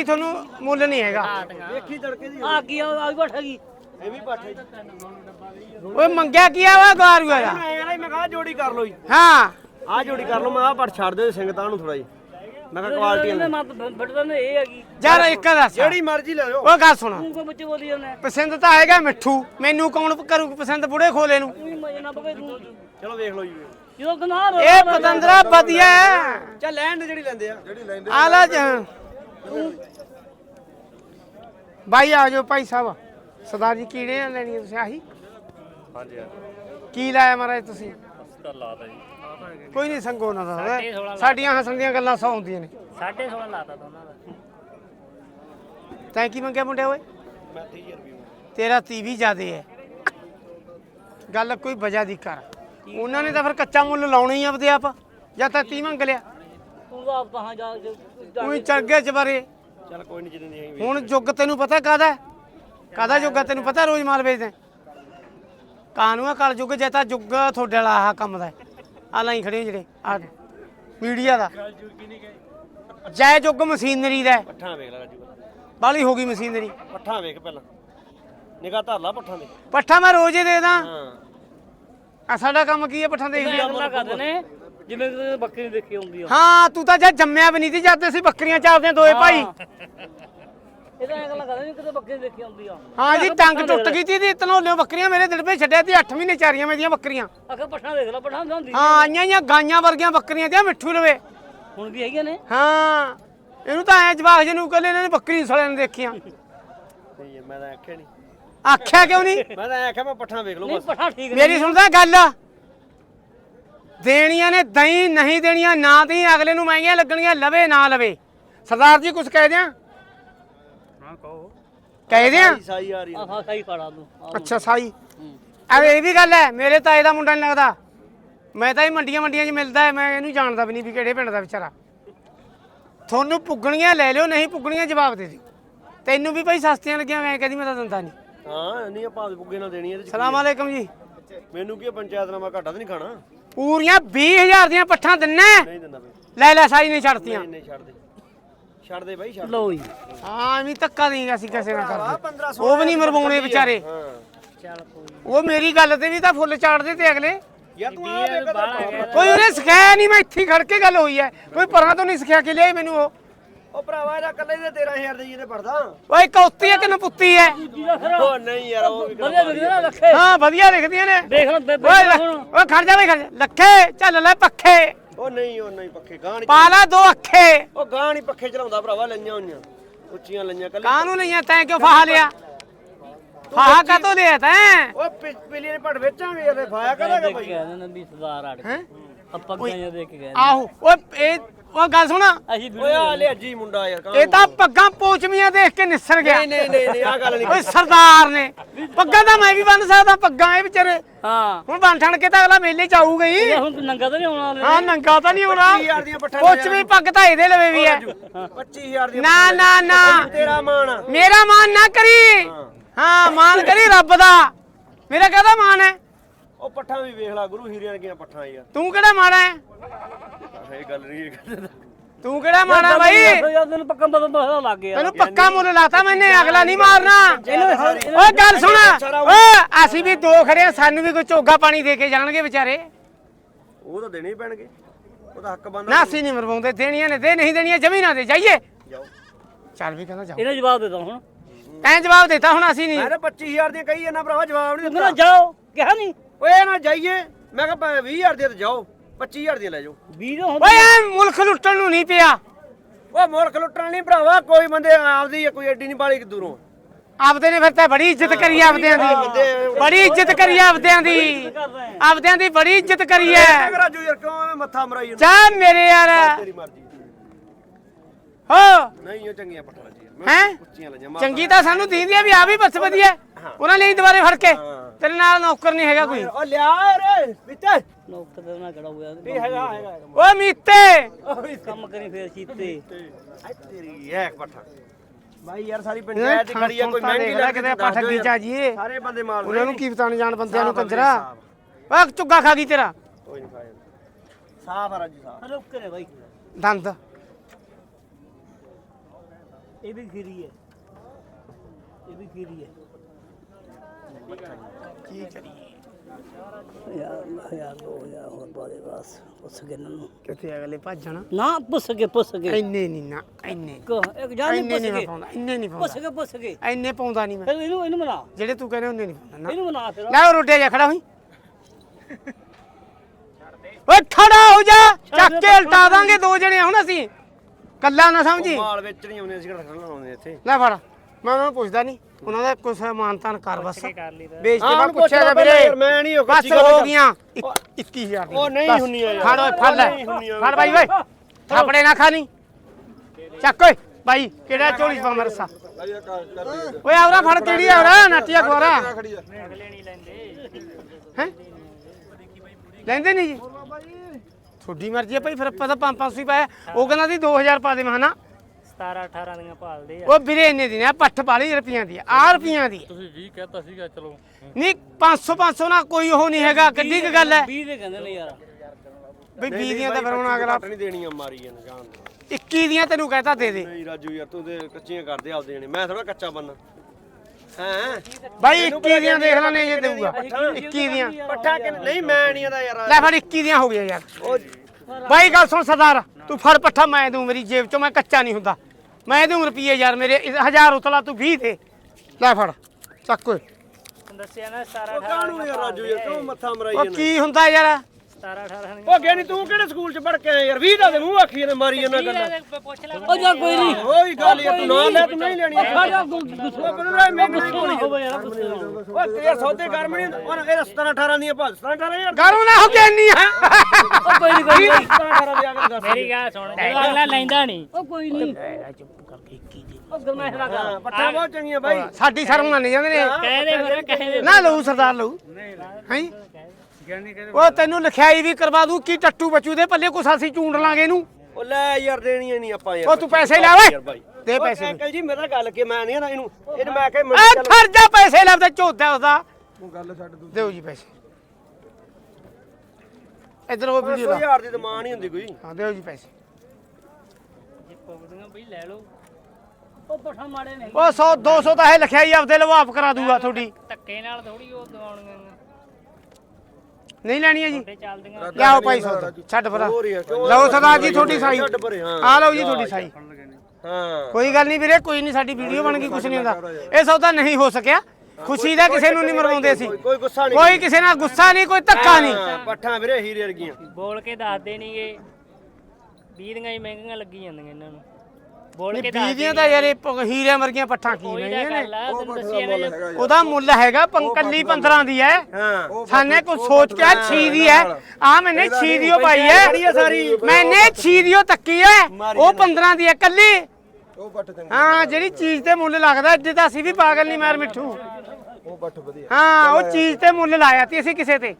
ਕੋਈ ਤੁਹਾਨੂੰ ਮੁੱਲ ਨਹੀਂ ਹੈਗਾ। ਵੇਖੀ ਤੜਕੇ ਦੀ ਆ ਕੀ ਆ ਆ ਵੀ ਬੈਠ ਗਈ। ਇਹ ਵੀ ਪੱਠ ਹੈ ਓਏ ਮੰਗਿਆ ਕੀ ਆ ਵਾ ਮੈਂ ਕਹਿੰਦਾ ਮੈਂ ਕਹਾ ਜੋੜੀ ਕਰ ਜੀ। ਹਾਂ। ਆਹ ਜੋੜੀ ਕਰ ਲਓ ਮੈਂ ਆਹ ਪੱਠ ਛੱਡ ਦੇ ਸਿੰਘ ਤਾਂ ਨੂੰ ਥੋੜਾ ਜੀ ਮੈਂ ਕਿਹਾ ਕੁਆਲਿਟੀ ਇਹਨੇ ਮਤ ਬਟਦਾ ਨੇ ਇਹ ਹੈਗੀ। ਯਾਰ ਇੱਕ ਦੱਸ। ਜਿਹੜੀ ਮਰਜ਼ੀ ਲੈ ਲਓ ਉਹ ਗੱਲ ਸੁਣ। ਤੂੰ ਕੋ ਬੱਚੇ ਬੋਲੀ ਜਾਂਦੇ? ਪਸੰਦ ਤਾਂ ਹੈਗਾ ਮਿੱਠੂ। ਮੈਨੂੰ ਕੌਣ ਕਰੂ ਪਸੰਦ ਬੁੜੇ ਖੋਲੇ ਨੂੰ? ਤੂੰ ਮਜੇ ਨਾ ਬਗੇ ਤੂੰ। ਚਲੋ ਵੇਖ ਲਓ ਜੀ। ਜਦੋਂ ਕਨਾਰ ਇਹ ਪਤੰਦਰਾ ਵਧੀਆ ਹੈ। ਚੱਲ ਲੈਣ ਦੇ ਜਿਹੜੀ ਲੈਂਦੇ ਆ। ਜਿਹੜੀ ਲੈਂਦੇ ਆ ਲੈ ਜਾ। ਭਾਈ ਆ ਜਾਓ ਭਾਈ ਸਾਹਿਬ। ਸਰਦਾਰ ਜੀ ਕੀੜੇ ਲੈਣੀ ਤੁਸੀਂ ਆਹੀ? ਹਾਂਜੀ ਕੀ ਲਾਇਆ ਮਹਾਰਾਜ ਤੁਸੀਂ? ਤਾਂ ਲਾਤਾ ਜੀ। ਕੋਈ ਨਹੀਂ ਸੰਗੋ ਨਾ ਸਾਡੀਆਂ ਹੱਸਣ ਦੀਆਂ ਗੱਲਾਂ ਸੌ ਹੁੰਦੀਆਂ ਨੇ। 16.5 ਲਾਤਾ ਦੋਨਾਂ ਦਾ। ਤੈਂ ਕੀ ਮੰਗਿਆ ਮੁੰਡਿਆ ਓਏ? ਮੈਂ 30000 ਰੁਪਏ ਤੇਰਾ ਤੀਵੀ ਜ਼ਿਆਦੇ ਹੈ ਗੱਲ ਕੋਈ ਵਜ੍ਹਾ ਦੀ ਕਰ। ਉਹਨਾਂ ਨੇ ਤਾਂ ਫਿਰ ਕੱਚਾ ਮੁੱਲ ਲਾਉਣਾ ਹੀ ਆਪਦੇ ਆਪ। ਜਾਂ ਤਾਂ ਤੀ ਮੰਗ ਲਿਆ। ਤੂੰ ਤਾਂ ਆਪ ਕਹਾਂ ਜਾ ਕੇ ਉਹੀ ਚੜ ਗਿਆ ਚੱਲ ਕੋਈ ਨਹੀਂ ਜਿੰਨੇ ਨਹੀਂ ਹੁਣ ਜੁੱਗ ਤੈਨੂੰ ਪਤਾ ਕਾਦਾ ਕਾਦਾ ਜੁੱਗ ਆ ਤੈਨੂੰ ਪਤਾ ਰੋਜ਼ ਮਾਲ ਵੇਚਦੇ? ਕਾਨੂੰ ਆ ਕਲ ਜੁੱਗ? ਜੇ ਤਾਂ ਜੁੱਗ ਤੁਹਾਡੇ ਵਾਲਾ ਆਹ ਕੰਮ ਦਾ ਆ ਲਾਈ ਖੜੇ ਹੋ ਜਿਹੜੇ ਆ ਮੀਡੀਆ ਦਾ। ਜੈ ਜੁੱਗ ਮਸ਼ੀਨਰੀ ਦਾ। ਪੱਠਾਂ ਵੇਖ ਲੈ ਰਾਜੂ ਬਾਹਲੀ ਹੋ ਗਈ ਮਸ਼ੀਨਰੀ। ਪੱਠਾਂ ਵੇਖ ਪਹਿਲਾਂ। ਨਿਗਾਹ ਧਰ ਲਾ ਪੱਠਾਂ ਦੇ। ਪੱਠਾ ਮੈਂ ਰੋਜ਼ ਹੀ ਦੇ ਦਾਂ। ਹਾਂ। ਆ ਸਾਡਾ ਕੰਮ ਕੀ ਹੈ? ਪੱਠਾ ਦੇਖਦੇ ਗੱਲਾਂ ਕਰਦੇ ਨੇ? ਜਿਵੇਂ ਬੱਕਰੀ ਦੇਖੀ ਹੁੰਦੀ ਆ। ਹਾਂ ਤੂੰ ਤਾਂ ਜਦ ਜੰਮਿਆ ਵੀ ਨਹੀਂ ਸੀ ਜਦ ਅਸੀਂ ਬੱਕਰੀਆਂ ਚਾਰਦੇ ਦੋਏ ਭਾਈ। ਇਹ ਤਾਂ ਇਹ ਗੱਲਾਂ ਕਰਦੇ ਨੇ ਕਿਤੇ ਬੱਕਰੀ ਦੇਖੀ ਹੁੰਦੀ ਆ। ਹਾਂ ਜੀ ਟੰਗ ਟੁੱਟ ਗਈ ਸੀ ਦੀ ਤਨੋਲਿਓ ਬੱਕਰੀਆਂ ਮੇਰੇ ਦਿਲ 'ਤੇ ਛੱਡਿਆ ਸੀ 8 ਮਹੀਨੇ ਚਾਰੀਆਂ ਮੇਰੀਆਂ ਬੱਕਰੀਆਂ। ਆਖੇ ਪੱਠਾ ਦੇਖ ਲੈ ਪੱਠਾ ਹੁੰਦੀ ਹਾਂ ਆਈਆਂ ਆਈਆਂ ਗਾਈਆਂ ਵਰਗੀਆਂ ਬੱਕਰੀਆਂ ਤੇ ਮਿੱਠੂ ਲਵੇ। ਹੁਣ ਵੀ ਹੈਗੀਆਂ ਨੇ। ਹਾਂ ਇਹਨੂੰ ਤਾਂ ਐ ਜਵਾਕ ਜਿਹਨੂੰ ਕਹਿੰਦੇ ਇਹਨਾਂ ਨੇ ਬੱਕਰੀ ਸਾਲਿਆਂ ਨੇ ਦੇਖੀਆਂ। ਸਹੀ ਹੈ ਮੈਂ ਤਾਂ ਆਖਿਆ ਨਹੀਂ ਆਖਿਆ ਕਿਉਂ ਨਹੀਂ ਮੈਂ ਤਾਂ ਆਖਿਆ ਮੈਂ ਪੱਠਾਂ ਵੇਖ ਲਓ ਨਹੀਂ ਬਸ। ਪੱਠਾ ਠੀਕ ਮੇਰੀ ਸੁਣਦਾ ਗੱਲ? ਦੇਣੀਆਂ ਨੇ ਦਹੀਂ ਨਹੀਂ ਦੇਣੀਆਂ ਨਾ ਦੇਈ ਅਗਲੇ ਨੂੰ ਮਹਿੰਗੀਆਂ ਲੱਗਣਗੀਆਂ ਲਵੇ ਨਾ ਲਵੇ। ਸਰਦਾਰ ਜੀ ਕੁਝ ਕਹਿ ਦਿਆਂ? ਹਾਂ ਕਹੋ। ਕਹਿ ਦਿਆਂ? ਸਾਈ- ਸਾਈ ਆ ਰਹੀ ਆ ਹਾਂ ਸਹੀ ਫੜਾ ਤੂੰ ਆਹ ਅੱਛਾ ਸਾਈ। ਹੂੰ। ਅਰੇ ਇਹ ਵੀ ਗੱਲ ਹੈ ਮੇਰੇ ਤਾਏ ਦਾ ਮੁੰਡਾ ਨਹੀਂ ਲੱਗਦਾ। ਮੈਂ ਤਾਂ ਇਹ ਮੰਡੀਆਂ ਮੰਡੀਆਂ 'ਚ ਮਿਲਦਾ ਹੈ ਮੈਂ ਇਹਨੂੰ ਜਾਣਦਾ ਵੀ ਨਹੀਂ ਵੀ ਕਿਹੜੇ ਪਿੰਡ ਦਾ ਵਿਚਾਰਾ। ਤੁਹਾਨੂੰ ਪੁੱਗਣੀਆਂ ਲੈ ਲਿਓ ਨਹੀਂ ਪੁੱਗਣੀਆਂ ਜਵਾਬ ਦੇ ਦਿਓ। ਤੈਨੂੰ ਵੀ ਭਾਈ ਸਸਤੀਆਂ ਲੱਗੀਆਂ ਮੈਂ ਕਹਦੀ ਮੈਂ ਤਾਂ ਦਿੰਦਾ ਨਹੀਂ ਹਾਂ ਨਹੀਂ ਆਪਾਂ ਬੁੱਗੇ ਨਾਲ ਦੇਣੀ ਇਹਦੇ ਚ ਸਲਾਮ ਅਲੈਕਮ ਜੀ। ਮੈਨੂੰ ਕੀ ਪੰਚਾਇਤ ਨਾਲ ਮੈਂ ਘਾਟਾ ਤਾਂ ਨਹੀਂ ਖਾਣਾ? ਪੂਰੀਆਂ 20000 ਦੀਆਂ ਪੱਠਾਂ ਦਿੰਨਾ। ਨਹੀਂ ਦਿੰਦਾ ਬਈ। ਲੈ ਲੈ ਸਾਈ ਨਹੀਂ ਛੱਡਤੀਆਂ। ਨਹੀਂ ਨਹੀਂ ਛੱਡ ਦੇ ਛੱਡ ਦੇ ਬਾਈ ਛੱਡ। ਲਓ ਜੀ। ਹਾਂ ਐਵੇਂ ਧੱਕਾ ਨਹੀਂ ਅਸੀਂ ਕਿਸੇ ਨਾਲ ਆ ਕਰਦੇ। 1500 ਉਹ ਵੀ ਨਹੀਂ ਮਰਵਾਉਣੇ ਵਿਚਾਰੇ। ਹਾਂ ਚੱਲ ਕੋਈ ਉਹ ਮੇਰੀ ਗੱਲ ਤੇ ਵੀ ਤਾਂ ਫੁੱਲ ਚਾੜਦੇ ਤੇ ਅਗਲੇ। ਯਾ ਤੂੰ ਆ ਵੇਖ ਕੋਈ ਉਹਨੇ ਸਿਖਾਇਆ ਨਹੀਂ ਮੈਂ ਇੱਥੇ ਹੀ ਖੜ ਕੇ ਗੱਲ ਹੋਈ ਹੈ। ਕੋਈ ਪਰਾਂ ਤੋਂ ਨਹੀਂ ਸਿਖਾ ਕੇ ਲਿਆਈ ਮੈਨੂੰ ਉਹ। ਉਹ ਭਰਾਵਾ ਇਹਦਾ ਕੱਲੇ ਦੇ 13000 ਦੇ ਜੀ ਤੇ ਭਰਦਾ ਓਏ ਕੌਤੀ ਹੈ ਕਿ ਨਪੁੱਤੀ ਹੈ? ਜਿਹਦਾ ਫਿਰ ਉਹ ਨਹੀਂ ਯਾਰ ਉਹ ਵੀ ਵਧੀਆ ਨਾ ਲੱਖੇ। ਹਾਂ ਵਧੀਆ ਲਿਖਦੀਆਂ ਨੇ। ਦੇਖ ਲੈ ਬੇਬੇ ਓਏ ਓਏ ਖੜ ਜਾ ਬਈ ਖੜ ਜਾ। ਲੱਖੇ ਚੱਲ ਲੈ ਪੱਖੇ। ਉਹ ਨਹੀਂ ਉਹ ਨਹੀਂ ਪੱਖੇ ਗਾਂ ਨਹੀਂ ਪਾ ਲਾ ਦੋ ਅੱਖੇ। ਉਹ ਗਾਂ ਨਹੀਂ ਪੱਖੇ ਚਲਾਉਂਦਾ ਭਰਾਵਾ ਲਈਆਂ ਹੋਈਆਂ। ਉੱਚੀਆਂ ਲਈਆਂ ਕੱਲੇ ਕਾਹਨੂੰ ਲਈਆਂ ਤੈਂ ਕਿਉਂ ਫਾਹਾ ਲਿਆ? ਫਾਹਾ ਕਾਤੋਂ ਲਿਆ ਤੈਂ? ਉਹ ਪਿ- ਨੇ ਪੜ ਵੇਚਾਂਗੇ ਯਾਰ ਫਾਇਆ ਕਰਾਂਗੇ ਭਾਈ ਕੇ ਆਏ ਨੇ ਵੀ ਸਰਦਾਰ ਆੜ ਹੈਂ? ਆਪਾਂ ਗਾਈਆਂ ਦੇਖ ਕੇ ਗਏ ਨੇ। ਆਹੋ ਓਏ ਇਹ ਉਹ ਗੱਲ ਸੁਣ। ਅਸੀਂ ਓਏ ਆ ਲੈ ਜੀ ਮੁੰਡਾ ਯਾਰ ਕਾਹਨੂੰ? ਇਹ ਤਾਂ ਪੱਗਾਂ ਪੋਚਮੀਆਂ ਦੇਖ ਕੇ ਨਿਸਰ ਗਿਆ। ਨਹੀਂ ਨਹੀਂ ਨਹੀਂ ਨਹੀਂ ਆ ਗੱਲ ਨਹੀਂ। ਓਏ ਸਰਦਾਰ ਨੇ। ਪੱਗਾਂ ਤਾਂ ਮੈਂ ਵੀ ਬੰਨ ਸਕਦਾ ਪੱਗਾਂ ਇਹ ਵਿਚਾਰੇ। ਹਾਂ। ਹੁਣ ਬਣ ਠਣ ਕੇ ਤਾਂ ਅਗਲਾ ਮੇਲੇ ਚ ਆਊਗਾ ਹੀ। ਇਹ ਹੁਣ ਨੰਗਾ ਤਾਂ ਨਹੀਂ ਆਉਣਾ ਹਾਲੇ। ਹਾਂ ਨੰਗਾ ਤਾਂ ਨਹੀਂ ਹੋਣਾ 25000 ਦੀਆਂ ਪੱਠਾਂ ਪੋਚਮੀ ਪੱਗ ਤਾਂ ਇਹਦੇ ਲਵੇ ਵੀ ਹੈ। 25000 ਦੀਆਂ ਨਾ ਨਾ ਨਾ। ਤੇਰਾ ਮਾਣ ਆ। ਮੇਰਾ ਮਾਨ ਨਾ ਕਰੀ। ਹਾਂ। ਮਾਨ ਕਰੀ ਰੱਬ ਦਾ। ਮੇਰਾ ਕਹਦਾ ਮਾਨ ਹੈ? ਉਹ ਪੱਠਾਂ ਵੀ ਵੇਖ ਲੈ ਗੁਰੂ ਹੀਰਿਆਂ ਦੀਆਂ ਪੱਠਾਂ ਯਾਰ ਤੂੰ ਕਿਹੜਾ ਮਾੜਾ ਹੈ? ਇਹ ਗੱਲ ਨਹੀਂ ਇਹ ਗੱਲ ਤੂੰ ਕਿਹੜਾ ਮਾੜਾ ਬਾਈ? ਯਾਰ ਤੈਨੂੰ ਪੱਕਾ ਪਤਾ ਲੱਗ ਗਿਆ। ਤੈਨੂੰ ਪੱਕਾ ਮੁੱਲ ਲਾਤਾ ਮੈਨੇ ਅਗਲਾ ਨਹੀਂ ਮਾਰਨਾ। ਓਏ ਗੱਲ ਸੁਣ। ਓਏ ਅਸੀਂ ਵੀ ਦੋ ਖੜੇ ਆ ਸਾਨੂੰ ਵੀ ਕੋਈ ਚੋਗਾ ਪਾਣੀ ਦੇ ਕੇ ਜਾਣਗੇ ਵਿਚਾਰੇ। ਉਹ ਤਾਂ ਦੇਣੇ ਹੀ ਪੈਣਗੇ। ਉਹਦਾ ਹੱਕ ਬੰਦਾ ਨਾ ਅਸੀਂ ਨਹੀਂ ਮਰਵਾਉਂਦੇ ਦੇਣੀਆਂ ਨੇ ਦੇ ਨਹੀਂ ਦੇਣੀਆਂ ਜ਼ਮੀਨਾਂ ਦੇ ਜਾਈਏ। ਜਾਓ। ਚੱਲ ਵੀ ਕਹਿੰਦਾ ਜਾਓ। ਇਹਨੇ ਜਵਾਬ ਦੇ ਤਾ ਹੁਣ। ਤੈਂ ਜਵਾਬ ਦਿੱਤਾ ਹੁਣ ਅਸੀਂ ਨਹੀਂ। ਮੈਂ ਤਾਂ 25000 ਦੀਆਂ ਕਹੀ ਜਾਂਦਾ ਭਰਾਵਾ ਜਵਾਬ ਨਹੀਂ ਤੂੰ ਦਿੱਤਾ। ਜਾਓ ਕਿਹਾ ਨਹੀਂ। ਓਏ ਨਾ ਜਾਈਏ। ਮੈਂ ਕਿਹਾ 20000 ਦੀਆਂ ਤੇ ਜਾਓ 25000 ਦੀਆਂ ਲੈ ਜਾਓ। ਹੁੰਦੇ ਓਏ ਐ ਮੁਲਕ ਲੁੱਟਣ ਨੂੰ ਨਹੀਂ ਪਿਆ। ਓਏ ਮੁਲਕ ਲੁੱਟਣ ਨਹੀਂ ਭਰਾਵਾ ਕੋਈ ਬੰਦੇ ਆਪਦੀ ਕੋਈ ਐਡੀ ਨਹੀਂ ਬਾਲੀ ਦੂਰੋਂ। ਆਪਦੇ ਨੇ ਫਿਰ ਤਾਂ ਬੜੀ ਇੱਜ਼ਤ ਕਰੀ ਆਪਦਿਆਂ ਦੀ। ਬੜੀ ਇੱਜ਼ਤ ਕਰੀ ਆਪਦਿਆਂ ਦੀ। ਆਪਦਿਆਂ ਦੀ ਬੜੀ ਇੱਜ਼ਤ ਕਰੀ ਐ। ਰਾਜੂ ਯਾਰ ਕਿਉਂ ਐਵੇਂ ਮੱਥਾ ਮਰਾਈ ਜਾਂਦਾ? ਜਾ ਮੇਰੇ ਯਾਰ। ਤੇਰੀ ਮਰਜ਼ੀ। ਹੋ। ਨਹੀਂ ਉਹ ਚੰਗੀਆਂ ਪੱਠਾਂ ਜੀ। ਹੈਂ? ਉੱਚੀਆਂ ਲਈਆਂ ਮਾਂ ਚੰਗੀ ਤਾਂ ਸਾਨੂੰ ਦੀਂਦੀ ਆ ਵੀ ਆ ਵੀ ਬਸ ਵਧੀਆ। ਉਹਨਾਂ ਲਈ ਦੁਬਾਰੇ ਫੜ ਕੇ। ਤੇਰੇ ਨਾਲ ਨੌਕਰ ਨਹੀਂ ਹੈਗਾ ਕੋਈ। ਓ ਲਿਆ ਰੇ ਵਿੱਚ। ਨੌਕਰ ਦੇ ਨਾਲ ਖੜਾ ਹੋਇਆ? ਇਹ ਹੈਗਾ ਹੈਗਾ ਓਏ ਮੀਤੇ। ਕੰਮ ਕਰੀ ਫੇਰ ਸੀਤੇ ਐ ਤੇਰੀ ਐ ਪੱਠਾ। ਬਾਈ ਯਾਰ ਸਾਰੀ ਪੰਚਾਇਤ ਦੀ ਕਰੀ ਆ ਕੋਈ ਮਹਿੰਗੀ ਲੱਗ ਕਿਤੇ ਆਪਾਂ ਠੱਗੀ ਚ ਆ ਜੀਏ। ਸਾਰੇ ਬੰਦੇ ਮਾਲ ਉਹਨਾਂ ਨੂੰ ਕੀ ਪਤਾ ਜਾਣ ਬੰਦਿਆਂ ਨੂੰ ਕੰਜਰਾ। ਓਏ ਚੁੱਗਾ ਖਾ ਗਈ ਤੇਰਾ। ਕੋਈ ਨਹੀਂ ਖਾਇਆ ਸਾਫ਼ ਆ ਰਾਜੂ ਸਾਫ਼। ਰੁਕ ਕੇ ਬਾਈ। ਦੰਦ। ਇਹ ਵੀ ਖੀਰੀ ਹੈ। ਇਹ ਵੀ ਖੀਰੀ ਹੈ। ਕੀ ਕਰੀਏ? ਯਾਰ ਯਾਰ ਦੋ ਹਜ਼ਾਰ ਹੋਰ ਬਾਦੇ ਬਸ ਪੁੱਛ ਕੇ ਇਹਨਾਂ ਨੂੰ। ਕਿੱਥੇ ਅਗਲੇ ਭੱਜਣ ਨਾ ਪੁੱਛ ਕੇ ਪੁੱਛ ਕੇ। ਇੰਨੇ ਨਹੀਂ ਨਾ ਇੰਨੇ। ਕੋ ਇੱਕ ਜਾਨ ਇੰਨੇ ਨਹੀਂ ਕੇ। ਪਾਉਂਦਾ ਇੰਨੇ ਨਹੀਂ ਪੁੱਛ ਪਾਉਂਦਾ। ਕੇ ਪੁੱਛ ਕੇ। ਇੰਨੇ ਪਾਉਂਦਾ ਨਹੀਂ ਮੈਂ। ਫਿਰ ਇਹਨੂੰ ਇਹਨੂੰ ਮਨਾ ਜਿਹੜੇ ਤੂੰ ਕਹਿੰਦੇ ਉਹਨੇ ਨਹੀਂ ਪਾਉਂਦਾ ਨਾ। ਇਹਨੂੰ ਮਨਾ ਫਿਰ। ਲੈ ਉਹ ਰੋਟੇ ਜਾ ਖੜਾ ਹੋਈ। ਓਏ ਖੜਾ ਹੋ ਜਾ। ਚੱਕ ਕੇ ਉਲਟਾ ਦਾਂਗੇ ਦੋ ਜਣੇ ਹੁਣ ਅਸੀਂ। ਕੱਲਾ ਨਾ ਸਮਝੀ? ਮਾਲ ਵੇਚ ਨਹੀਂ ਆਉਂਦੇ ਅਸੀਂ ਕਿਹੜਾ ਆਉਂਦੇ ਇੱਥੇ। ਲੈ ਫੜ। ਮੈਂ ਉਹਨਾਂ ਨੂੰ ਪੁੱਛਦਾ ਨਹੀਂ ਉਹਨਾਂ ਦਾ ਕੁਛ ਮਾਨਤਾਨ ਕਰ ਬਸ। ਵੇਚ ਕੇ ਉਹਨੂੰ ਪੁੱਛਿਆ ਪੁੱਛ ਵੀਰੇ। ਮੈਂ ਨਹੀਂ ਉਹ ਬਸ ਹੋ ਗਈਆਂ 21000 ਦੀਆਂ। ਉਹ ਨਹੀਂ। ਹੁੰਦੀਆਂ ਯਾਰ। ਫੜ ਓਏ ਫੜ ਲੈ। ਫੜ ਬਾਈ ਓਏ। ਥਾਪੜੇ ਨਾ ਖਾਣੀ ਚੱਕ ਓਏ। ਬਾਈ ਕਿਹੜਾ ਝੋਲੀ ਚ ਪਾਵਾਂ ਰੱਸਾ? ਓਏ ਆਵਰਾ ਫੜ ਕਿਹੜੀ ਆਵਰਾ। ਨਾਟੀਆ ਖੋਰਾ। ਹੈ? ਲੈਂਦੇ ਨਹੀਂ ਜੀ? ਤੁਹਾਡੀ ਮਰਜ਼ੀ ਹੈ ਭਾਈ ਫਿਰ ਆਪਾਂ ਤਾਂ 500 ਹੀ ਪਾਇਆ। ਉਹ ਕਹਿੰਦਾ ਸੀ 2000 ਪਾ ਦੇ ਮੈਂ ਨਾ। 17 18 ਦੀਆਂ ਭਾਲਦੇ ਉਹ ਵੀਰੇ ਇੰਨੇ ਦੀ ਨੇ ਪੱਠ ਪਾਲੀ ਰੁਪਈਆਂ ਦੀ ਆ ਰੁਪਈਆਂ ਦੀ। ਤੁਸੀਂ 20 ਕਹਤਾ ਸੀਗਾ ਚਲੋ। ਨਹੀਂ 500 500 ਨਾ ਕੋਈ ਉਹ ਨਹੀਂ ਹੈਗਾ ਕਿੱਡੀ ਕੁ ਗੱਲ ਹੈ? 20 ਦੇ ਕਹਿੰਦੇ ਨੇ ਯਾਰ। ਬਈ 20 ਦੀਆਂ ਤਾਂ ਫਿਰ ਹੁਣ ਅਗਲਾ ਘੱਟ ਨਹੀਂ ਦੇਣੀਆਂ ਮਾਰੀ ਜਾਨ ਜਾਨ 21 ਦੀਆਂ ਤੈਨੂੰ ਕਹਤਾ ਦੇ ਦੇ। ਨਹੀਂ ਰਾਜੂ ਯਾਰ ਤੂੰ ਤੇ ਕੱਚੀਆਂ ਕਰਦੇ ਆਪਦੇ ਜਣੇ ਮੈਂ ਥੋੜਾ ਕੱਚਾ ਬੰਨਾ ਹੈ? ਬਾਈ 21 ਦੀਆਂ ਦੇਖ ਲੈਣੇ ਜੇ ਦੇਊਗਾ। 21 ਦੀਆਂ। ਪੱਠਾ ਕਿ ਨਹੀਂ ਮੈਂ ਨਹੀਂ ਆਦਾ ਯਾਰ। ਲੈ ਫੜ 21 ਦੀਆਂ ਹੋ ਗਈਆਂ ਯਾਰ। ਉਹ ਬਾਈ ਗੱਲ ਸੁਣ ਸਰਦਾਰ ਤੂੰ ਫੜ ਪੱਠਾ ਮੈਂ ਦੂੰ ਮੇਰੀ ਜੇਬ ਚੋਂ ਮੈਂ ਕੱਚਾ ਨਹੀਂ ਹੁੰਦਾ। ਮੈਂ ਦੂੰ ਰੁਪਈਏ ਯਾਰ ਮੇਰੇ 1000 ਉਤਲਾ ਤੂੰ 20 ਦੇ। ਲੈ ਫੜ ਚੱਕ ਓਏ। ਦੱਸਿਆ ਨਾ 17 ਉਹ ਕਾਹਨੂੰ ਯਾਰ ਰਾਜੂ ਯਾਰ ਕਿਉਂ ਮੱਥਾ ਮਰਾਈ ਉਹ ਜਾਣਾ ਕੀ ਹੁੰਦਾ ਯਾਰ? 17 18 ਉਹ ਗਿਆਨੀ ਤੂੰ ਕਿਹੜੇ ਸਕੂਲ ਚ ਪੜ ਕੇ ਆਇਆ ਯਾਰ? 20 ਦਾ ਤੇ ਮੂੰਹ ਆਖੀ ਨੇ ਮਾਰੀ ਜਾਂਦਾ ਗੱਲਾਂ। ਪੁੱਛ ਲੈ ਉਹ ਜਾ ਕੋਈ ਨਹੀਂ ਉਹੀ ਗੱਲ ਯਾਰ ਤੂੰ ਨਾ ਲੈ ਤੂੰ ਨਹੀਂ ਲੈਣੀ ਖਾ ਜਾ ਉਹ ਮੈਨੂੰ ਰਾਏ ਮੈਂ ਨਹੀਂ ਕੋਣੀ ਹੋਵੇ ਯਾਰ ਗੁੱਸੇ ਉਹ ਤੇਰੇ ਸੌਦੇ ਗਰਮ ਨਹੀਂ ਉਹ ਇਹ 17 18 ਦੀਆਂ ਭਾਜ 17 18 ਯਾਰ ਗਾਰੂ ਨਾ ਹੋ ਕੇ ਇੰਨੀ ਆ। ਉਹ ਕੋਈ ਨਹੀਂ ਕੋਈ 17 18 ਦੇ ਆ ਕੇ ਦੱਸ। ਮੇਰੀ ਗੱਲ ਸੁਣ ਅਗਲਾ ਲੈਂਦਾ ਨਹੀਂ ਉਹ ਕੋਈ ਨਹੀਂ ਉਹ ਗਰਮੈਸ਼ ਦਾ ਕਰ। ਪੱਠਾ ਬਹੁਤ ਚੰਗੀਆਂ ਬਾਈ। ਸਾਡੀ ਸ਼ਰਮ ਮੰਨ ਜਾਂਦੇ ਨੇ। ਕਹਿ ਦੇ ਫਿਰ ਕਹਿ ਦੇ। ਨਾ ਲਊ ਸਰਦਾਰ ਲਊ। ਹੈ? ਉਹ ਤੈਨੂੰ ਲਿਖਾਈ ਵੀ ਕਰਵਾ ਦੂ ਕੀ ਟੱਟੂ ਬੱਚੂ ਦੇ ਪੱਲੇ ਕੁਛ ਅਸੀਂ ਚੂੰਡ ਲਾਂਗੇ ਇਹਨੂੰ? ਉਹ ਲੈ ਯਾਰ ਦੇਣੀਆਂ ਨਹੀਂ ਆਪਾਂ ਯਾਰ ਉਹ ਤੂੰ ਪੈਸੇ ਲੈ ਓਏ। ਯਾਰ ਦੇ ਉਹ ਪੈਸੇ। ਅੰਕਲ ਜੀ ਮੇਰਾ ਗੱਲ ਕਿ ਮੈਂ ਨਹੀਂ ਨਾ ਇਹਨੂੰ ਇਹਨੂੰ ਮੈਂ ਕਿ ਐ ਖੜ ਜਾ ਪੈਸੇ ਲੱਭਦਾ ਝੋਦਾ ਉਹਦਾ। ਗੱਲ ਛੱਡ ਦੂ। ਦਿਓ ਜੀ ਪੈਸੇ। ਇਧਰ ਉਹ ਵੀਡੀਓ ਦਾ ਹਜ਼ਾਰ ਦੀ ਤਾਂ ਨਹੀਂ ਹੁੰਦੀ ਕੋਈ। ਹਾਂ ਦਿਓ ਜੀ ਪੈਸੇ। ਜੇ ਪਗੜੀਆਂ ਬਈ ਲੈ ਲਓ। ਉਹ ਪਠਾ ਮਾੜੇ ਨਹੀਂ ਉਹ 100 200 ਤਾਂ ਇਹ ਲਿਖਾਈ ਆਪਦੇ ਲਵਾਪ ਕਰਾ ਦੂਗਾ ਤੁਹਾਡੀ। ਧੱਕੇ ਨਾਲ ਥੋੜੀ ਉਹ ਦਵਾਉਣੀਆਂ ਨਹੀਂ ਲੈਣੀ ਹੈ ਜੀ। ਲਿਆਓ ਭਾਈ ਸੌਦਾ। ਛੱਡ ਪਰਾਂ ਲਓ ਸਰਦਾਰ ਜੀ ਤੁਹਾਡੀ ਸਾਈ। ਆ ਲਓ ਜੀ ਤੁਹਾਡੀ ਸਾਈ। ਹਾਂ। ਕੋਈ ਗੱਲ ਨਹੀਂ ਵੀਰੇ ਕੋਈ ਨਹੀਂ ਸਾਡੀ ਵੀਡੀਓ ਬਣ ਗਈ ਕੁਛ ਨਹੀਂ ਹੁੰਦਾ। ਇਹ ਸੌਦਾ ਨਹੀਂ ਹੋ ਸਕਿਆ। ਖੁਸ਼ੀ ਦਾ ਕਿਸੇ ਨੂੰ ਨਹੀਂ ਮਰਵਾਉਂਦੇ ਸੀ ਕੋਈ ਗੁੱਸਾ ਨਹੀਂ ਕੋਈ ਕਿਸੇ ਨਾਲ ਗੁੱਸਾ ਨਹੀਂ ਕੋਈ ਧੱਕਾ ਨਹੀਂ। ਪੱਠਾਂ ਵੀਰੇ ਹੀਰੇ ਵਰਗੀਆਂ। ਬੋਲ ਕੇ ਦੱਸਦੇ ਨਹੀਂਗੇ 20 ਦੀਆਂ ਹੀ ਮਹਿੰਗੀਆਂ ਲੱਗੀ ਜਾਂਦੀਆਂ ਇਹਨਾਂ ਨੂੰ। ਬੋਲ ਕੇ ਤਾਂ ਯਾਰ ਇਹ ਪ- ਹੀਰਿਆਂ ਵਰਗੀਆਂ ਪੱਠਾਂ ਕੀ ਕੋਈ ਨਾ ਨਹੀਂ ਨੇ ਗੱਲ ਆ ਤੈਨੂੰ ਦੱਸਿਆ ਨਾ ਜੇ ਉਹਦਾ ਮੁੱਲ ਹੈਗਾ ਪੰਕਲੀ 15 ਦੀ ਹੈ ਹਾਂ ਸਾਨੇ ਕੁਝ ਸੋਚ ਕੇ 6 ਦੀ ਹੈ ਆ ਮੈਨੇ 6 ਦੀ ਉਹ ਪਾਈ ਹੈ ਮੈਨੇ 6 ਦੀ ਉਹ ਤੱਕੀ ਹੈ ਉਹ 15 ਦੀ ਹੈ ਕੱਲੀ। ਉਹ ਪੱਠ ਚੰਗੀ ਹਾਂ ਜਿਹੜੀ ਚੀਜ਼ ਤੇ ਮੁੱਲ ਲੱਗਦਾ ਜਿੱਦਾਂ ਅਸੀਂ ਵੀ ਪਾਗਲ ਨਹੀਂ ਮਾਰ ਮਿੱਠੂ। ਉਹ ਪੱਠ ਵਧੀਆ। ਹਾਂ ਉਹ ਚੀਜ਼ ਤੇ ਮੁੱਲ ਲਾਇਆ ਤੀ ਅਸੀਂ ਕਿਸੇ ਤੇ।